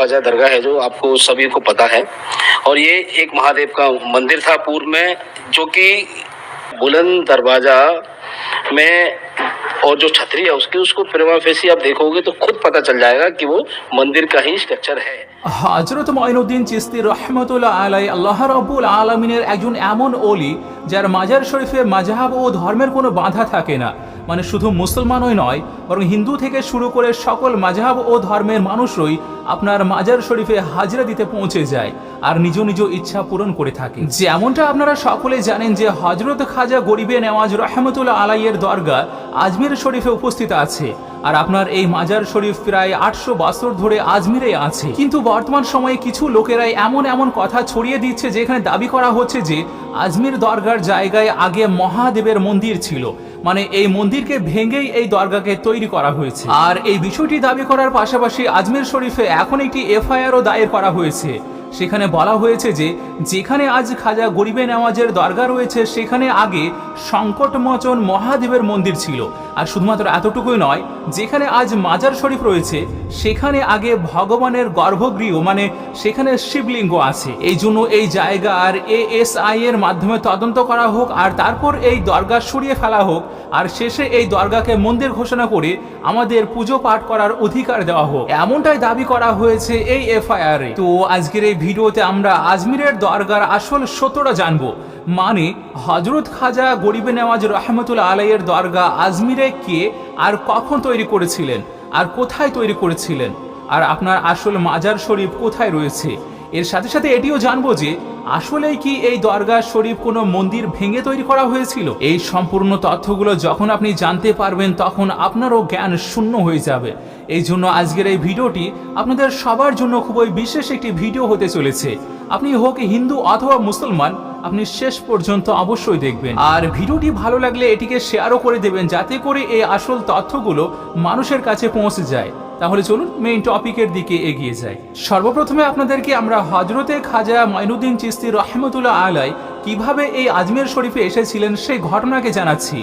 ख्वाजा दरगाह है जो आपको सभी को पता है और ये एक महादेव का मंदिर था पूर्व में जो कि बुलंद दरवाजा में और जो छतरी है उसकी उसको प्रेमा फेसी आप देखोगे तो खुद पता चल जाएगा कि वो मंदिर का ही स्ट्रक्चर है হজরত মঈনুদ্দিন চিস্তি রহমতুল্লাহ আলাই আল্লাহ রব্বুল আলমিনের একজন এমন অলি যার মাজার শরীফে মাঝহাব ও ধর্মের কোনো বাধা থাকে না মানে শুধু মুসলমানই নয়, বরং হিন্দু থেকে শুরু করে সকল মাঝহাব ও ধর্মের মানুষই আপনার মাজার শরীফে হাজিরা দিতে পৌঁছে যায় আর নিজ নিজ ইচ্ছা পূরণ করে থাকে। যেমনটা আপনারা সকলে জানেন যে হজরত খাজা গরিবে নেওয়াজ রহমতুল্লাহ আলাইয়ের দরগা আজমির শরীফে উপস্থিত আছে। আর আপনার এই মাজার শরীফ প্রায় আটশো বছর ধরে আজমিরে আছে। কিন্তু বর্তমান সময়ে কিছু লোকেরাই এমন এমন কথা ছড়িয়ে দিচ্ছে যেখানে দাবি করা হচ্ছে যে আজমির দরগার জায়গায় আগে মহাদেবের মন্দির ছিল। মানে এই মন্দিরকে ভেঙেই এই দরগাকে তৈরি করা হয়েছে। আর এই বিষয়টি দাবি করার পাশাপাশি আজমির শরীফে এখন একটি এফআইআরও দায়ের করা হয়েছে। সেখানে বলা হয়েছে যে, যেখানে আজ খাজা গরিবে নেওয়াজের দরগা রয়েছে, সেখানে আগে সংকটমোচন মহাদেবের মন্দির ছিল। আর শুধুমাত্র এতটুকুই নয়, যেখানে আজ মাজার শরীফ রয়েছে, সেখানে আগে ভগবানের গর্ভগৃহ মানে সেখানে শিবলিঙ্গ আছে। এই জন্য এই জায়গা আর এএসআই এর মাধ্যমে তদন্ত করা হোক, আর তারপর এই দরগা সরিয়ে ফেলা হোক, আর শেষে এই দরগাকে মন্দির ঘোষণা করে আমাদের পুজো পাঠ করার অধিকার দেওয়া হোক। এমনটাই দাবি করা হয়েছে এই এফআইআর তো আজকের এই ভিডিওতে আমরা আজমিরের দরগার আসল সত্যটা জানব। মানে হজরত খাজা গরিবে নেওয়াজ রহমতুল্লা আলাইয়ের দরগা আজমিরে কে আর কখন তৈরি করেছিলেন? আর কোথায় তৈরি করেছিলেন? আর আপনার আসল মাজার শরীফ কোথায় রয়েছে? এর সাথে সাথে এটিও জানব যে আসলেই কি এই দরগা শরীফ কোনো মন্দির ভেঙে তৈরি করা হয়েছিল? এই সম্পূর্ণ তথ্যগুলো যখন আপনি জানতে পারবেন, তখন আপনারও জ্ঞান শূন্য হয়ে যাবে। এই জন্য আজকের এই ভিডিওটি আপনাদের সবার জন্য খুবই বিশেষ একটি ভিডিও হতে চলেছে। আপনি হোক হিন্দু অথবা মুসলমান, আপনি শেষ পর্যন্ত অবশ্যই দেখবেন। আর ভিডিওটি ভালো লাগলে এটিকে শেয়ারও করে দেবেন, যাতে করে এই আসল তথ্যগুলো মানুষের কাছে পৌঁছে যায়। তাহলে চলুন মেইন টপিকের দিকে এগিয়ে যাই। সর্বপ্রথমে আপনাদেরকে আমরা হজরতে খাজা মাইনুদ্দিন চিস্তি রহমতুল্লাহ আলাই কীভাবে এই আজমের শরীফে এসেছিলেন সেই ঘটনাকে জানাচ্ছি।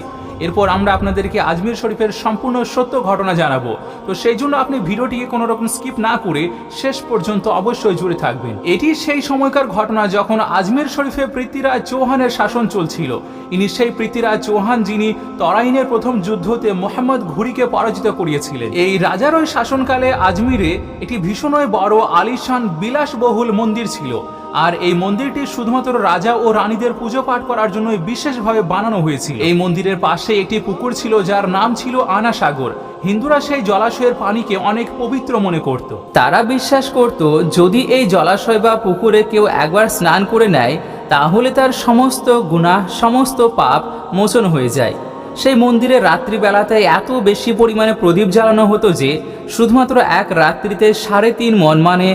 এরপর আমরা আপনাদেরকে আজমির শরীফের সম্পূর্ণ সত্য ঘটনা জানাব। তো সেই জন্য আপনি ভিডিওটিকে কোনো রকম স্কিপ না করে শেষ পর্যন্ত অবশ্যই জুড়ে থাকবেন। এটি সেই সময়কার ঘটনা যখন আজমির শরীফে পৃথ্বীরাজ চৌহানের শাসন চলছিল। ইনি সেই পৃথ্বীরাজ চৌহান যিনি তরাইনের প্রথম যুদ্ধতে মোহাম্মদ ঘুরিকে পরাজিত করিয়েছিলেন। এই রাজার ওই শাসনকালে আজমিরে একটি ভীষণই বড় আলিশান বিলাসবহুল মন্দির ছিল। আর এই মন্দিরটি শুধুমাত্র রাজা ও রানীদের পুজো পাঠ করার জন্য বিশেষভাবে বানানো হয়েছিল। এই মন্দিরের পাশে একটি পুকুর ছিল যার নাম ছিল আনা সাগর হিন্দুরা সেই জলাশয়ের পানিকে অনেক পবিত্র মনে করত। তারা বিশ্বাস করত, যদি এই জলাশয় বা পুকুরে কেউ একবার স্নান করে নেয়, তাহলে তার সমস্ত গুণা সমস্ত পাপ মোচন হয়ে যায়। সেই মন্দিরে রাত্রিবেলাতে এত বেশি পরিমাণে প্রদীপ জ্বালানো হতো যে শুধুমাত্র এক রাত্রিতে সাড়ে তিন মন মানে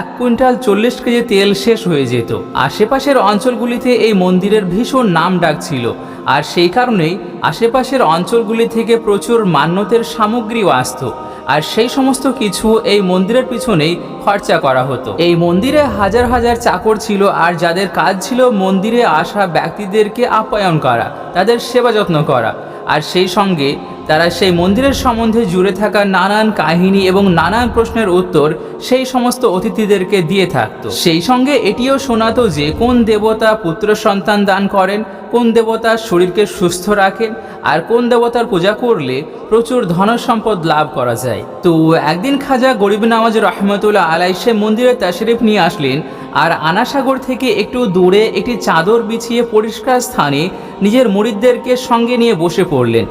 এক কুইন্টাল চল্লিশ কেজি তেল শেষ হয়ে যেত। আশেপাশের অঞ্চলগুলিতে এই মন্দিরের ভীষণ নাম ডাক ছিল। আর সেই কারণেই আশেপাশের অঞ্চলগুলি থেকে প্রচুর মান্যতের সামগ্রীও আসতো। আর সেই সমস্ত কিছু এই মন্দিরের পিছনেই খরচা করা হতো। এই মন্দিরে হাজার হাজার চাকর ছিল আর যাদের কাজ ছিল মন্দিরে আসা ব্যক্তিদেরকে আপ্যায়ন করা, তাদের সেবা যত্ন করা। আর সেই সঙ্গে তারা সেই মন্দিরের সম্বন্ধে জুড়ে থাকা নানান কাহিনী এবং নানান প্রশ্নের উত্তর সেই সমস্ত অতিথিদেরকে দিয়ে থাকত। সেই সঙ্গে এটিও শোনাতো যে কোন দেবতা পুত্র সন্তান দান করেন, কোন দেবতা শরীরকে সুস্থ রাখেন, আর কোন দেবতার পূজা করলে প্রচুর ধন সম্পদ লাভ করা যায়। তো একদিন খাজা গরিব নামাজ রহমতুল্লাহ আলাই সে মন্দিরে তাশরিফ নিয়ে আসলেন আর আনাসাগর থেকে একটু দূরে একটি চাদর বিছিয়ে পরিষ্কার স্থানে নিজের মরিদদেরকে সঙ্গে নিয়ে বসে পড়লেন।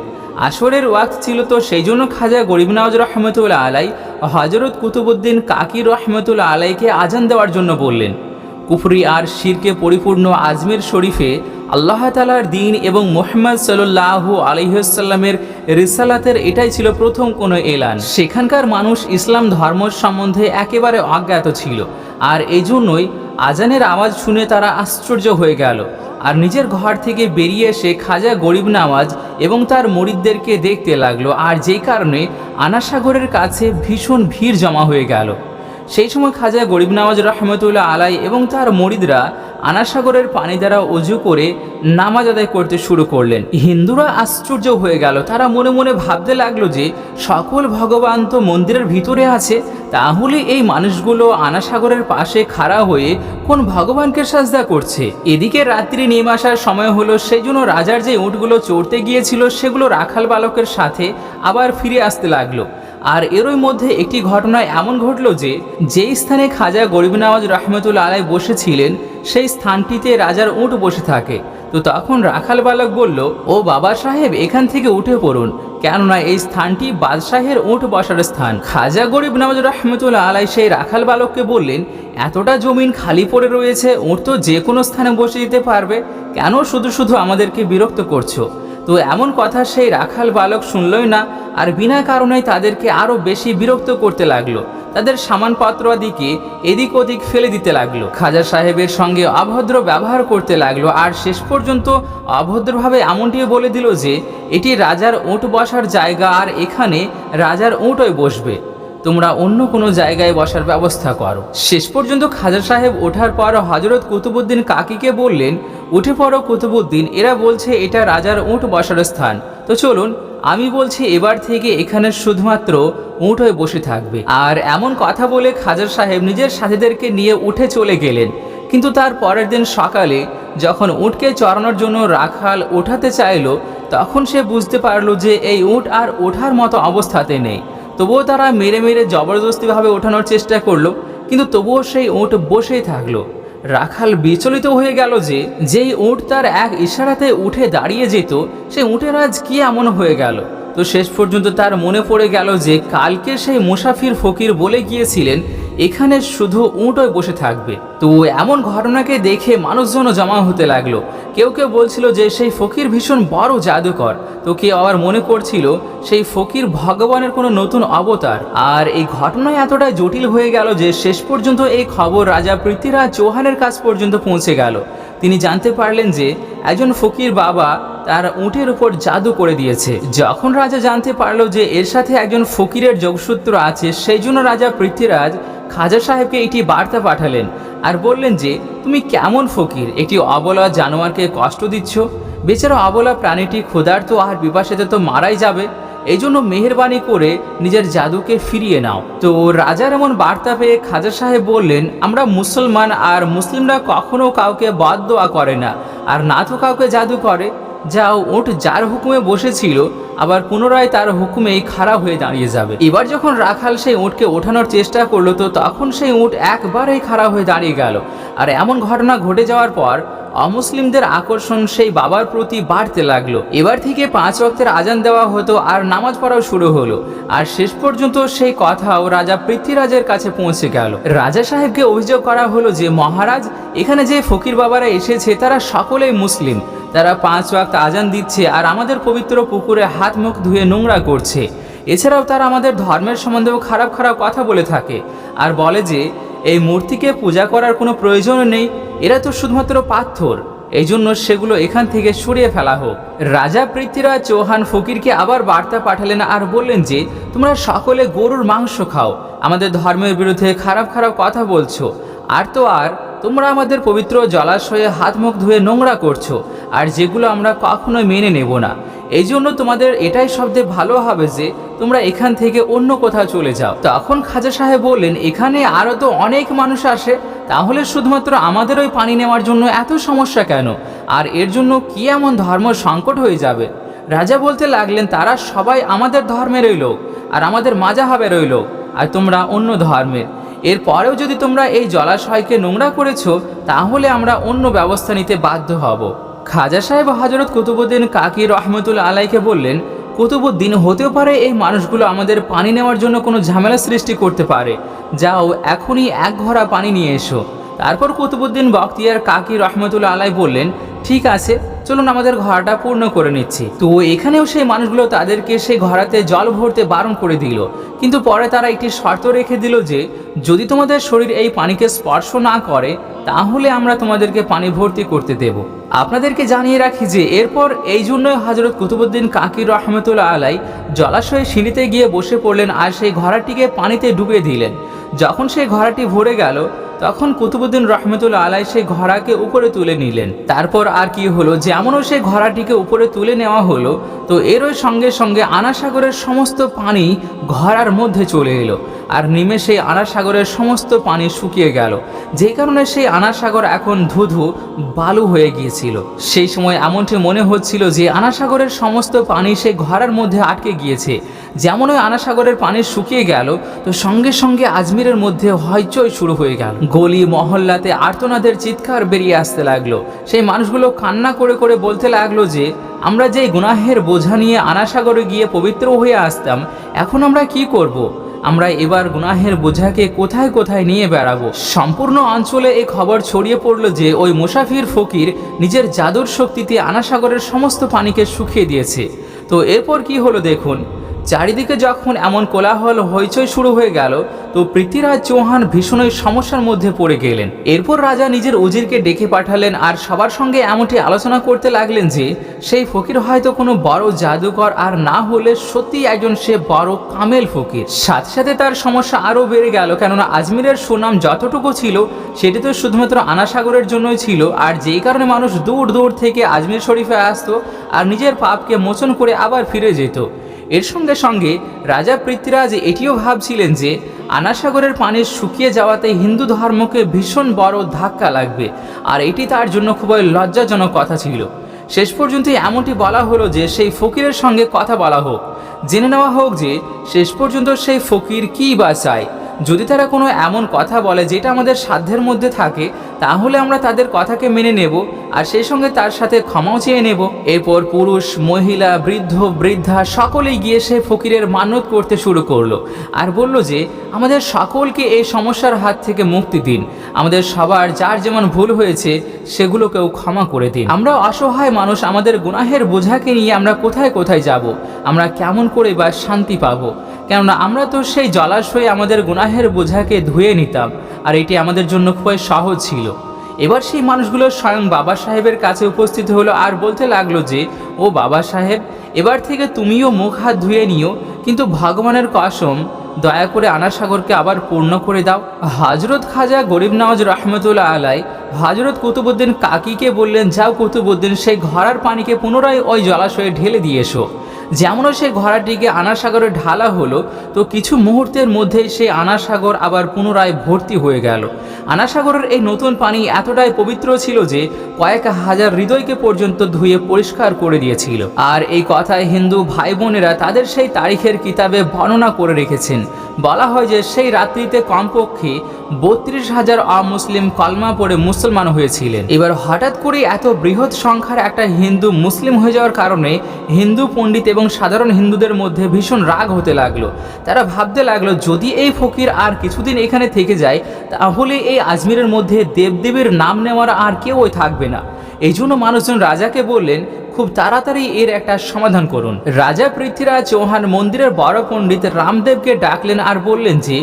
আসরের ওয়াক্ত ছিল তো সেই জন্য খাজা গরিব নওয়াজ রহমতুল্লাহ আলাই হজরত কুতুবুদ্দিন কাকির রহমতুল্লাহ আলাইকে আজান দেওয়ার জন্য বললেন, কুফরি আর শিরকে পরিপূর্ণ আজমের শরীফে আল্লাহ তালার দিন এবং মোহাম্মদ সাল্লাহু আলহিসাল্লামের রিসালাতের এটাই ছিল প্রথম কোনো এলান। সেখানকার মানুষ ইসলাম ধর্ম সম্বন্ধে একেবারে অজ্ঞাত ছিল। আর এই জন্যই আজানের আওয়াজ শুনে তারা আশ্চর্য হয়ে গেল। আর নিজের ঘর থেকে বেরিয়ে এসে খাজা গরিব নামাজ এবং তার মরিদদেরকে দেখতে লাগল। আর যেই কারণে আনাসাগরের কাছে ভীষণ ভিড় জমা হয়ে গেল। সেই সময় খাজা গরিব নওয়াজ রহমতুল্লাহ আলাই এবং তার মরিদরা আনাসাগরের পানি দ্বারা অজু করে নামাজ আদায় করতে শুরু করলেন। হিন্দুরা আশ্চর্য হয়ে গেল। তারা মনে মনে ভাবতে লাগল যে, সকল ভগবান তো মন্দিরের ভিতরে আছে, তাহলে এই মানুষগুলো আনাসাগরের পাশে খাড়া হয়ে কোন ভগবানকে সাজদা করছে? এদিকে রাত্রি নেমে আসার সময় হলো সেই জন্য রাজার যে উঁটগুলো চড়তে গিয়েছিল, সেগুলো রাখাল বালকের সাথে আবার ফিরে আসতে লাগল। আর এরই মধ্যে একটি ঘটনা এমন ঘটলো যে, যেই স্থানে খাজা গরিব নওয়াজ রহমতুল্লা আলাই বসেছিলেন, সেই স্থানটিতে রাজার উঁট বসে থাকে। তো তখন রাখাল বালক বলল, ও বাবা সাহেব, এখান থেকে উঠে পড়ুন। কেননা এই স্থানটি বাদশাহের উঁট বসার স্থান। খাজা গরিব নওয়াজ রহমতুল্লা আলাই সেই রাখাল বালককে বললেন, এতটা জমিন খালি পড়ে রয়েছে, উঁট তো যে কোনো স্থানে বসে দিতে পারবে। কেন শুধু শুধু আমাদেরকে বিরক্ত করছ? তো এমন কথা সেই রাখাল বালক শুনলই না আর বিনা কারণেই তাদেরকে আরও বেশি বিরক্ত করতে লাগল। তাদের সামানপত্র আদিকে এদিক ওদিক ফেলে দিতে লাগল। খাজা সাহেবের সঙ্গে অভদ্র ব্যবহার করতে লাগল আর শেষ পর্যন্ত অভদ্রভাবে এমনটিও বলে দিল যে, এটি রাজার উঁট বসার জায়গা আর এখানে রাজার উঁটই বসবে। তোমরা অন্য কোনো জায়গায় বসার ব্যবস্থা করো। শেষ পর্যন্ত খাজা সাহেব ওঠার পর হজরত কুতুবুদ্দিন কাকিকে বললেন, উঠে পড়ো কুতুবুদ্দিন, এরা বলছে এটা রাজার উঁট বসার স্থান। তো চলুন, আমি বলছি এবার থেকে এখানে শুধুমাত্র উঁট হয়ে বসে থাকবে। আর এমন কথা বলে খাজার সাহেব নিজের সাথীদেরকে নিয়ে উঠে চলে গেলেন। কিন্তু তার পরের দিন সকালে যখন উটকে চড়ানোর জন্য রাখাল ওঠাতে চাইলো, তখন সে বুঝতে পারল যে এই উট আর ওঠার মতো অবস্থাতে নেই। তবুও তারা মেরে মেরে জবরদস্তিভাবে ওঠানোর চেষ্টা করল, কিন্তু তবুও সেই উট বসেই থাকল। রাখাল বিচলিত হয়ে গেল যে যেই উঁট তার এক ইশারাতে উঠে দাঁড়িয়ে যেত সে উঁটের আজ কি এমন হয়ে গেল? তো শেষ পর্যন্ত তার মনে পড়ে গেল যে কালকে সেই মুসাফির ফকির বলে গিয়েছিলেন এখানে শুধু উঁটোয় বসে থাকবে। তো এমন ঘটনাকে দেখে মানুষজনও জমা হতে লাগল। কেউ কেউ বলছিল যে সেই ফকির ভীষণ বড় জাদুকর। তো কেউ আবার মনে করছিল সেই ফকির ভগবানের কোনো নতুন অবতার। আর এই ঘটনায় এতটাই জটিল হয়ে গেল যে শেষ পর্যন্ত এই খবর রাজা পৃথ্বীরাজ চৌহানের কাছ পর্যন্ত পৌঁছে গেল। তিনি জানতে পারলেন যে একজন ফকির বাবা তার উটের উপর জাদু করে দিয়েছে। যখন রাজা জানতে পারল যে এর সাথে একজন ফকিরের যোগসূত্র আছে, সেই জন্য রাজা পৃথ্বীরাজ খাজা সাহেবকে একটি বার্তা পাঠালেন আর বললেন যে, তুমি কেমন ফকির? একটি অবলা জানোয়ারকে কষ্ট দিচ্ছ? বেচারা অবলা প্রাণীটি ক্ষুধার্ত আর বিপাশাতে তো মারাই যাবে। এই জন্য মেহরবানি করে নিজের জাদুকে ফিরিয়ে নাও। তো রাজার এমন বার্তা পেয়ে খাজা সাহেব বললেন, আমরা মুসলমান আর মুসলিমরা কখনো কাউকে বদ দোয়া করে না। আর না তো কাউকে জাদু করে। যাও ওট যার হুকুমে বসেছিল, আবার পুনরায় তার হুকুমেই খারাপ হয়ে দাঁড়িয়ে যাবে। এবার যখন রাখাল সেই উঁটকে ওঠানোর চেষ্টা করল, তো তখন সেই উঁট একবারেই খারাপ হয়ে দাঁড়িয়ে গেল। আর এমন ঘটনা ঘটে যাওয়ার পর অমুসলিমদের আকর্ষণ সেই বাবার প্রতি বাড়তে লাগল। এবার থেকে পাঁচ ওয়াক্তের আজান দেওয়া হতো আর নামাজ পড়াও শুরু হলো। আর শেষ পর্যন্ত সেই কথাও রাজা পৃথ্বীরাজের কাছে পৌঁছে গেল। রাজা সাহেবকে অভিযোগ করা হলো যে, মহারাজ, এখানে যে ফকির বাবারা এসেছে, তারা সকলেই মুসলিম। তারা পাঁচ ওয়াক্ত আজান দিচ্ছে আর আমাদের পবিত্র পুকুরে হাত মুখ ধুয়ে নোংরা করছে। এছাড়াও তারা আমাদের ধর্মের সম্বন্ধেও খারাপ খারাপ কথা বলে থাকে। আর বলে যে এই মূর্তিকে পূজা করার কোনো প্রয়োজন নেই, এরা তো শুধুমাত্র পাথর। এই জন্য সেগুলো এখান থেকে সরিয়ে ফেলা হোক। রাজা পৃথ্বীরাজ চৌহান ফকিরকে আবার বার্তা পাঠালেন আর বললেন যে, তোমরা সকলে গরুর মাংস খাও। আমাদের ধর্মের বিরুদ্ধে খারাপ খারাপ কথা বলছো। আর তো আর, তোমরা আমাদের পবিত্র জলাশয়ে হাত মুখ ধুয়ে নোংরা করছ। আর যেগুলো আমরা কখনোই মেনে নেব না। এই জন্য তোমাদের এটাই শব্দে ভালো হবে যে তোমরা এখান থেকে অন্য কোথাও চলে যাও। তখন খাজা সাহেব বললেন, এখানে আরও তো অনেক মানুষ আসে, তাহলে শুধুমাত্র আমাদের ওই পানি নেওয়ার জন্য এত সমস্যা কেন? আর এর জন্য কি এমন ধর্ম সংকট হয়ে যাবে? রাজা বলতে লাগলেন, তারা সবাই আমাদের ধর্মেরই লোক, আর আমাদের মাজাহাবের ওই লোক, আর তোমরা অন্য ধর্মের। এরপরেও যদি তোমরা এই জলাশয়কে নোংরা করেছ, তাহলে আমরা অন্য ব্যবস্থা নিতে বাধ্য হব। খাজা সাহেব হাজরত কুতুবুদ্দিন কাকি রহমতুল আলাইকে বললেন, কুতুবুদ্দিন হতেও পারে এই মানুষগুলো আমাদের পানি নেওয়ার জন্য কোনো ঝামেলা সৃষ্টি করতে পারে। যাও, এখনই এক ঘরা পানি নিয়ে এসো। তারপর কুতুবুদ্দিন বক্তিয়ার কাকি রহমতুল্লা আলাই বললেন, ঠিক আছে। চলুন আমাদের ঘোড়াটা পূর্ণ করে নিচ্ছি। তো এখানেও সেই মানুষগুলো তাদেরকে সেই ঘোড়াতে জল ভরতে বারণ করে দিল। কিন্তু পরে তারা একটি শর্ত রেখে দিল যে, যদি তোমাদের শরীর এই পানিকে স্পর্শ না করে, তাহলে আমরা তোমাদেরকে পানি ভর্তি করতে দেব। আপনাদেরকে জানিয়ে রাখি যে, এরপর এই জন্যই হজরত কুতুবুদ্দিন কাকির রহমতুল্লাহ আলাই জলাশয়ে সিঁড়িতে গিয়ে বসে পড়লেন আর সেই ঘোড়াটিকে পানিতে ডুবিয়ে দিলেন। যখন সেই ঘোড়াটি ভরে গেল তখন কুতুবুদ্দিন রহমতুল্লাহ আলাই সেই ঘোড়াকে উপরে তুলে নিলেন। তারপর আর কি হলো, যেমনও সেই ঘোড়াটিকে উপরে তুলে নেওয়া হলো, তো এরই সঙ্গে সঙ্গে আনাসাগরের সমস্ত পানি ঘোড়ার মধ্যে চলে এলো, আর নিমে সেই আনাসাগরের সমস্ত পানি শুকিয়ে গেল। যে কারণে সেই আনাসাগর এখন ধুধু, বালু হয়ে গিয়েছিল। সেই সময় এমনটি মনে হচ্ছিল যে আনাসাগরের সমস্ত পানি সেই ঘোড়ার মধ্যে আটকে গিয়েছে। যেমন ওই আনাসাগরের পানি শুকিয়ে গেল, তো সঙ্গে সঙ্গে আজমিরের মধ্যে হইচই শুরু হয়ে গেল। গলি মহল্লাতে আর্তনাদের চিৎকার বেরিয়ে আসতে লাগল। সেই মানুষগুলো কান্না করে করে বলতে লাগল যে, আমরা যে গুনাহের বোঝা নিয়ে আনাসাগরে গিয়ে পবিত্র হয়ে আসতাম, এখন আমরা কি করব। আমরা এবার গুনাহের বোঝাকে কোথায় কোথায় নিয়ে বেড়াবো? সম্পূর্ণ অঞ্চলে এই খবর ছড়িয়ে পড়ল যে, ওই মুসাফির ফকির নিজের জাদুর শক্তিতে আনাসাগরের সমস্ত পানিকে শুকিয়ে দিয়েছে। তো এরপর কি হলো দেখুন। চারিদিকে যখন এমন কোলাহল, হইচই শুরু হয়ে গেল, তো পৃথ্বীরাজ চৌহান ভীষণই সমস্যার মধ্যে পড়ে গেলেন। এরপর রাজা নিজের উজিরকে ডেকে পাঠালেন আর সবার সঙ্গে এমনটি আলোচনা করতে লাগলেন যে, সেই ফকির হয়তো কোনো বড় জাদুকর আর না হলে সত্যি একজন সে বড় কামেল ফকির। সাথে সাথে তার সমস্যা আরও বেড়ে গেল, কেননা আজমিরের সুনাম যতটুকু ছিল, সেটি তো শুধুমাত্র আনাসাগরের জন্যই ছিল, আর যেই কারণে মানুষ দূর দূর থেকে আজমির শরীফে আসতো আর নিজের পাপকে মোচন করে আবার ফিরে যেত। এর সঙ্গে সঙ্গে রাজা পৃথ্বীরাজ এটিও ভাবছিলেন যে আনাসাগরের পানি শুকিয়ে যাওয়াতে হিন্দু ধর্মকে ভীষণ বড় ধাক্কা লাগবে, আর এটি তার জন্য খুবই লজ্জাজনক কথা ছিল। শেষ পর্যন্ত এমনটি বলা হলো যে সেই ফকিরের সঙ্গে কথা বলা হোক। জেনে নেওয়া হোক যে শেষ পর্যন্ত সেই ফকির কী বা চায়। যদি তারা কোনো এমন কথা বলে যেটা আমাদের সাধ্যের মধ্যে থাকে, তাহলে আমরা তাদের কথাকে মেনে নেব আর সেই সঙ্গে তার সাথে ক্ষমাও চেয়ে নেব। এরপর পুরুষ, মহিলা, বৃদ্ধ, বৃদ্ধা সকলেই গিয়ে সে ফকিরের মানত করতে শুরু করল আর বলল যে, আমাদের সকলকে এই সমস্যার হাত থেকে মুক্তি দিন। আমাদের সবার যার যেমন ভুল হয়েছে, সেগুলোকেও ক্ষমা করে দিন। আমরা অসহায় মানুষ, আমাদের গুনাহের বোঝাকে নিয়ে আমরা কোথায় কোথায় যাব? আমরা কেমন করে বা শান্তি পাবো? কেননা আমরা তো সেই জলাশয়ে আমাদের গুনাহের বোঝাকে ধুয়ে নিতাম, আর এটি আমাদের জন্য খুবই সহজ ছিল। এবার সেই মানুষগুলো স্বয়ং বাবা সাহেবের কাছে উপস্থিত হলো আর বলতে লাগল যে, ও বাবা সাহেব, এবার থেকে তুমিও মুখ হাত ধুয়ে নিও, কিন্তু ভগবানের কসম, দয়া করে আনাসাগরকে আবার পূর্ণ করে দাও। হজরত খাজা গরিব নওয়াজ রহমতুল্লাহ আলাই হজরত কুতুবুদ্দিন কাকিকে বললেন, যাও কুতুবুদ্দিন সেই ঘোড়ার পানিকে পুনরায় ওই জলাশয়ে ঢেলে দিয়ে এসো। যেমনও সেই ঘোড়াটিকে আনাসাগরে ঢালা হলো, তো কিছু মুহূর্তের মধ্যেই সেই আনাসাগর আবার পুনরায় ভর্তি হয়ে গেল। আনাসাগরের এই নতুন পানি এতটাই পবিত্র ছিল যে কয়েক হাজার হৃদয়কে পর্যন্ত ধুয়ে পরিষ্কার করে দিয়েছিল। আর এই কথায় হিন্দু ভাই বোনেরা তাদের সেই তারিখের কিতাবে বর্ণনা করে রেখেছেন বলা হয় যে সেই রাত্রিতে কমপক্ষে বত্রিশ হাজার অমুসলিম কলমা পড়ে মুসলমান হয়েছিলেন। এবার হঠাৎ করে এত বৃহৎ সংখ্যার একটা হিন্দু মুসলিম হয়ে যাওয়ার কারণে হিন্দু পণ্ডিত এবং সাধারণ হিন্দুদের মধ্যে ভীষণ রাগ হতে লাগল। তারা ভাবতে লাগল, যদি এই ফকির আর কিছুদিন এখানে থেকে যায়, তাহলে এই আজমিরের মধ্যে দেবদেবীর নাম নেওয়ার আর কেউই থাকবে না। এই জন্য মানুষজন রাজাকে বললেন খুব তাড়াতাড়ি এর একটা সমাধান করুন। রাজা পৃথ্বীরাজ চৌহান মন্দিরের বড় পণ্ডিত রামদেবকে ডাকলেন আর বললেন যে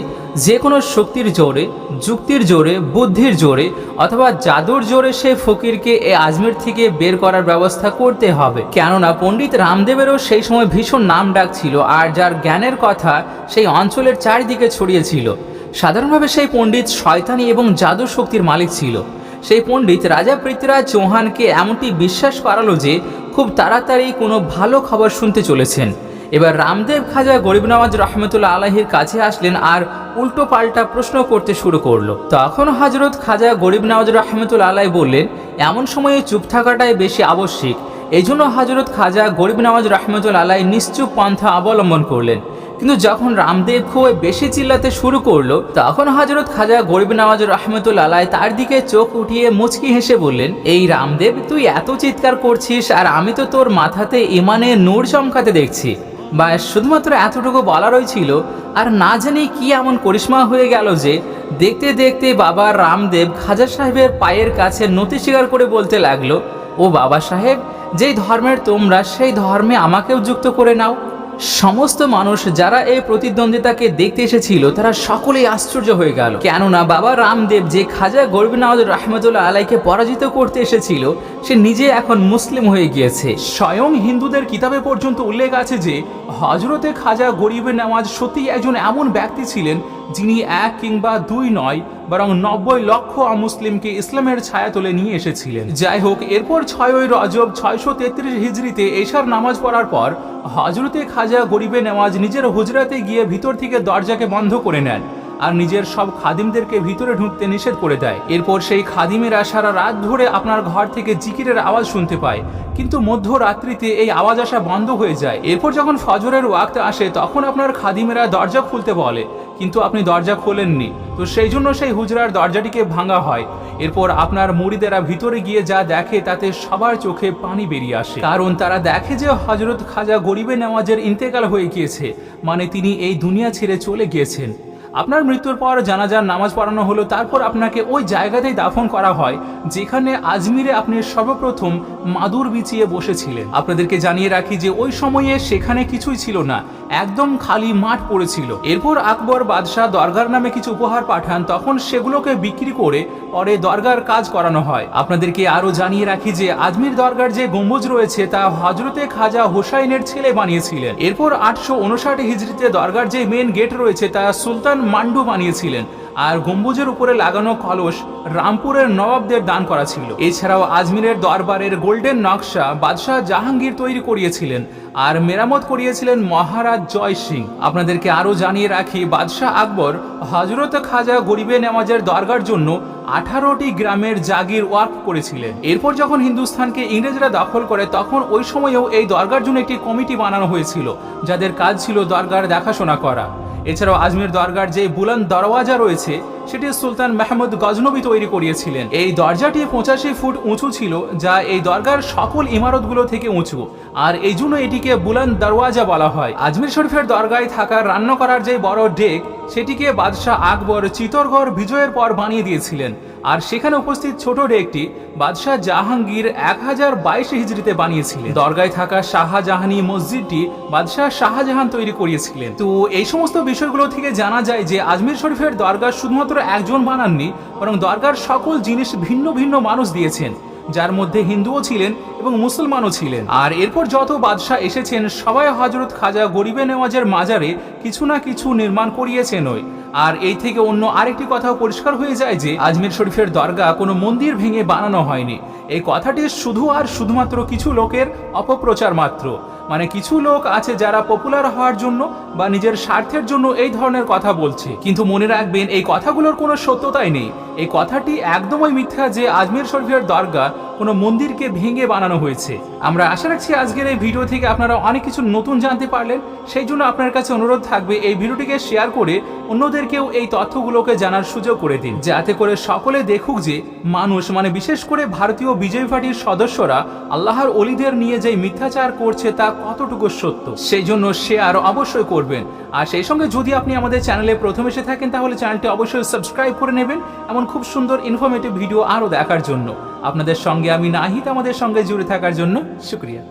যে কোনো শক্তির জোরে, যুক্তির জোরে, বুদ্ধির জোরে অথবা জাদুর জোরে সে ফকিরকে এ আজমির থেকে বের করার ব্যবস্থা করতে হবে। কেননা পণ্ডিত রামদেবেরও সেই সময় ভীষণ নাম ডাক ছিল আর যার জ্ঞানের কথা সেই অঞ্চলের চারিদিকে ছড়িয়েছিল সাধারণভাবে সেই পণ্ডিত শয়তানি এবং জাদু শক্তির মালিক ছিল। সেই পণ্ডিত রাজা পৃথ্বীরাজ চৌহানকে এমনটি বিশ্বাস করালো যে খুব তাড়াতাড়ি কোনো ভালো খবর শুনতে চলেছেন। এবার রামদেব খাজা গরিব নওয়াজ রহমতুল্লাহ আলাহির কাছে আসলেন আর উল্টো পাল্টা প্রশ্ন করতে শুরু করল। তখন হজরত খাজা গরিব নওয়াজ রহমতুল্লাহ আলাই বললেন, এমন সময়ে চুপ থাকাটাই বেশি আবশ্যিক। এই জন্য হজরত খাজা গরিব নওয়াজ রহমতুল্লাহ আলাই নিশ্চুপ পন্থা অবলম্বন করলেন। কিন্তু যখন রামদেব খুব বেশি চিল্লাতে শুরু করল, তখন হজরত খাজা গরিব নওয়াজ রহমতুল্লাহ আলাই তার দিকে চোখ উঠিয়ে মুচকি হেসে বললেন, এই রামদেব, তুই এত চিৎকার করছিস আর আমি তো তোর মাথাতে ইমানে নূর চমকাতে দেখছি। বা শুধুমাত্র এতটুকু বলারই ছিল, আর না জানি কি এমন করিশ্মা হয়ে গেল যে দেখতে দেখতে বাবা রামদেব খাজা সাহেবের পায়ের কাছে নতি স্বীকার করে বলতে লাগল, ও বাবা সাহেব, যেই ধর্মের তোমরা, সেই ধর্মে আমাকেও যুক্ত করে নাও। সমস্ত মানুষ যারা এই প্রতিদ্বন্দ্বিতাকে দেখতে এসেছিল, তারা সকলেই আশ্চর্য হয়ে গেল। কেননা বাবা রামদেব যে খাজা গরবিনাজ রহমতুল্লাহ আলাইকে পরাজিত করতে এসেছিল, সে নিজে এখন মুসলিম হয়ে গিয়েছে। স্বয়ং হিন্দুদের কিতাবে পর্যন্ত উল্লেখ আছে যে হজরতে খাজা গরিবের নামাজ সত্যি একজন এমন ব্যক্তি ছিলেন যিনি এক কিংবা দুই নয় বরং নব্বই লক্ষ অমুসলিমকে ইসলামের ছায়া তুলে নিয়ে এসেছিলেন। যাই হোক এরপর ছয়ই রজব ছয়শো তেত্রিশ হিজড়িতে এশার নামাজ পড়ার পর হজরতে খাজা গরিবে নেওয়াজ নিজের হুজরাতে গিয়ে ভিতর থেকে দরজাকে বন্ধ করে নেন। আর নিজের সব খাদিমদেরকে ভিতরে ঢুকতে নিষেধ করে দেয়। এরপর সেই খাদিমেরা সারা রাত ধরে আপনার ঘর থেকে জিকিরের আওয়াজ শুনতে পায়। কিন্তু মধ্যরাত্রিতে এই আওয়াজ আসা বন্ধ হয়ে যায়। এরপর যখন ফজরের ওয়াক্ত আসে, তখন আপনার খাদিমেরা দরজা খুলতে বলে, কিন্তু আপনি দরজা খোলেননি। তো সেই জন্য সেই হুজরার দরজাটিকে ভাঙা হয়। এরপর আপনার মুড়িদেরা ভিতরে গিয়ে যা দেখে, তাতে সবার চোখে পানি বেরিয়ে আসে। কারণ তারা দেখে যে হজরত খাজা গরিবে নেওয়াজের ইন্তেকাল হয়ে গিয়েছে মানে তিনি এই দুনিয়া ছেড়ে চলে গিয়েছেন। আপনার মৃত্যুর পর জানাজার নামাজ পড়ানো হলো, তারপর আপনাকে ওই জায়গাতেই দাফন করা হয় যেখানে আজমিরে আপনি সর্বপ্রথম মাদুর বিছিয়ে বসেছিলেন। আপনাদেরকে জানিয়ে রাখি যে ওই সময়ে সেখানে কিছুই ছিল না, একদম খালি মাঠ পড়েছিল। এরপর আকবর বাদশাহ দরগার নামে কিছু উপহার পাঠান, তখন সেগুলোকে বিক্রি করে পরে দরগার কাজ করানো হয়। আপনাদেরকে আরও জানিয়ে রাখি যে আজমির দরগার যে গম্বুজ রয়েছে, তা হজরতে খাজা হোসাইনের ছেলে বানিয়েছিলেন। এরপর আটশো উনষাট হিজড়িতে দরগার যে মেন গেট রয়েছে, তা সুলতান মান্ডু বানিয়েছিলেন। আর গম্বুজের উপরে লাগানো কলস রামপুরের নবাবদের দান করা ছিল। এছাড়াও আজমিরের দরবারের গোল্ডেন নকশা বাদশাহ জাহাঙ্গীর তৈরি করিয়েছিলেন। আর মেরামত করিয়েছিলেন মহারাজ জয় সিং। আপনাদেরকে আরও জানিয়ে রাখি, বাদশাহ আকবর হজরত খাজা গরিবে নেওয়াজের দরগার জন্য আঠারোটি গ্রামের জাগির ওয়ার্ক করেছিলেন। এরপর যখন হিন্দুস্থানকে ইংরেজরা দখল করে, তখন ওই সময়েও এই দরগার জন্য একটি কমিটি বানানো হয়েছিল, যাদের কাজ ছিল দরগার দেখাশোনা করা। এছাড়াও আজমির দরগার যে বুলান দরওয়াজা রয়েছে, সেটি সুলতান মাহমুদ গজনবী তৈরি করিয়েছিলেন। এই দরজাটি পঁচাশি ফুট উঁচু ছিল, যা এই দরগার সকল ইমারতগুলো থেকে উঁচু। আর এই জন্য এটিকে বুলান দরওয়াজা বলা হয়। আজমির শরীফের দরগায় থাকা রান্না করার যে বড় ডেক, সেটিকে বাদশাহ আকবর চিতরগড় বিজয়ের পর বানিয়ে দিয়েছিলেন। আর সেখানে উপস্থিত ছোট ডেকটি বাদশাহ জাহাঙ্গীর এক হাজার বাইশে হিজড়িতে বানিয়েছিলেন। দরগায় থাকা শাহজাহানি মসজিদটি বাদশাহ শাহজাহান তৈরি করিয়েছিলেন। তো এই সমস্ত বিষয়গুলো থেকে জানা যায় যে আজমির শরীফের দরগা শুধুমাত্র একজন বানাননি, বরং দরগার সকল জিনিস ভিন্ন ভিন্ন মানুষ দিয়েছেন। যার মধ্যে হিন্দুও ছিলেন এবং মুসলমানও ছিলেন। আর এরপর যত বাদশাহ এসেছেন, সবাই হজরত খাজা গরিবে নেওয়াজের মাজারে কিছু না কিছু নির্মাণ করিয়েছেন ওই আর এই থেকে অন্য আরেকটি কথাও পরিষ্কার হয়ে যায় যে, আজমির শরীফের দরগা কোনো মন্দির ভেঙে বানানো হয়নি। এই কথাটি শুধু আর শুধুমাত্র কিছু লোকের অপপ্রচার মাত্র। মানে কিছু লোক আছে যারা পপুলার হওয়ার জন্য বা নিজের স্বার্থের জন্য এই ধরনের কথা বলছে। কিন্তু মনে রাখবেন, এই কথাগুলোর কোনো সত্যতাই নেই। এই কথাটি একদমই মিথ্যা যে আজমির শরীফের দরগা কোনো মন্দিরকে ভেঙে বানানো হয়েছে। আমরা আশা রাখছি আজকের এই ভিডিও থেকে আপনারা অনেক কিছু নতুন জানতে পারলেন। সেই জন্য আপনার কাছে অনুরোধ থাকবে এই ভিডিওটিকে শেয়ার করে অন্যদেরকেও এই তথ্যগুলোকে জানার সুযোগ করে দিন। যাতে করে সকলে দেখুক যে মানুষ মানে বিশেষ করে ভারতীয় বিজয় পার্টির সদস্যরা আল্লাহর অলিদের নিয়ে যে মিথ্যাচার করছে তা কতটুকু সত্য, সেই জন্য শেয়ার অবশ্যই করবেন। আর সেই সঙ্গে যদি আপনি আমাদের চ্যানেলে প্রথম এসে থাকেন, তাহলে চ্যানেলটি অবশ্যই সাবস্ক্রাইব করে নেবেন, এমন খুব সুন্দর ইনফরমেটিভ ভিডিও আরও দেখার জন্য। আপনাদের সঙ্গে আমি নাহিদ আমাদের সঙ্গে জুড়ে থাকার জন্য শুক্রিয়া।